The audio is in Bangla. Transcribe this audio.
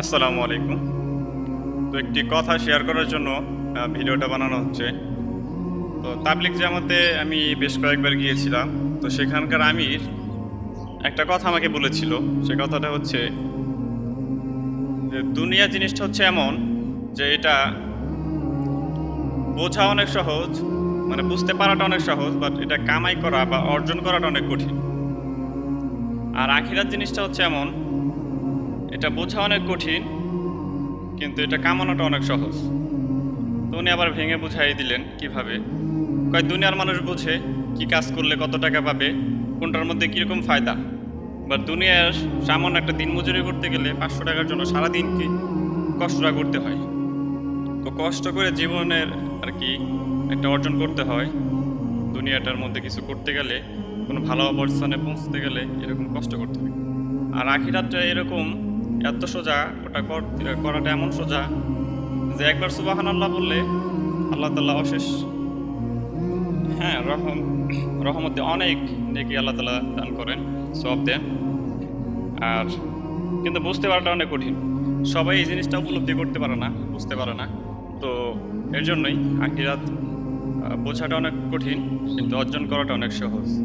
আসসালামু আলাইকুম। তো একটি কথা শেয়ার করার জন্য ভিডিওটা বানানো হচ্ছে। তো তাবলিক জামাতে আমি বেশ কয়েকবার গিয়েছিলাম। তো সেখানকার আমির একটা কথা আমাকে বলেছিল। সে কথাটা হচ্ছে যে, দুনিয়া জিনিসটা হচ্ছে এমন যে, এটা বোঝা অনেক সহজ মানে বুঝতে পারাটা অনেক সহজ বাট এটা কামাই করা বা অর্জন করাটা অনেক কঠিন। আর আখিরাত জিনিসটা হচ্ছে এমন এটা বোঝা অনেক কঠিন, কিন্তু এটা কামানোটা অনেক সহজ। তো উনি আবার ভেঙে বুঝাই দিলেন কীভাবে। কয়, দুনিয়ার মানুষ বোঝে কি কাজ করলে কত টাকা পাবে, কোনটার মধ্যে কীরকম ফায়দা। বা দুনিয়ার সামান্য একটা দিন মজুরি করতে গেলে পাঁচশো টাকার জন্য সারাদিন কি কষ্টটা করতে হয়। তো কষ্ট করে জীবনের আর কি একটা অর্জন করতে হয়। দুনিয়াটার মধ্যে কিছু করতে গেলে, কোনো ভালো অবস্থানে পৌঁছতে গেলে এরকম কষ্ট করতে হয়। আর আখিরাতটা এরকম এত সোজা, ওটা কর- করাটা এমন সোজা যে একবার সুবাহান আল্লাহ বললে আল্লাহ তাল্লাহ অশেষ। হ্যাঁ রহম রহমতে অনেক নেকি আল্লাহ তালা দান করেন সব দেন। আর কিন্তু বুঝতে পারাটা অনেক কঠিন। সবাই এই জিনিসটা উপলব্ধি করতে পারে না, বুঝতে পারে না। তো এর জন্যই আখিরাত বোঝাটা অনেক কঠিন, কিন্তু অর্জন করাটা অনেক সহজ।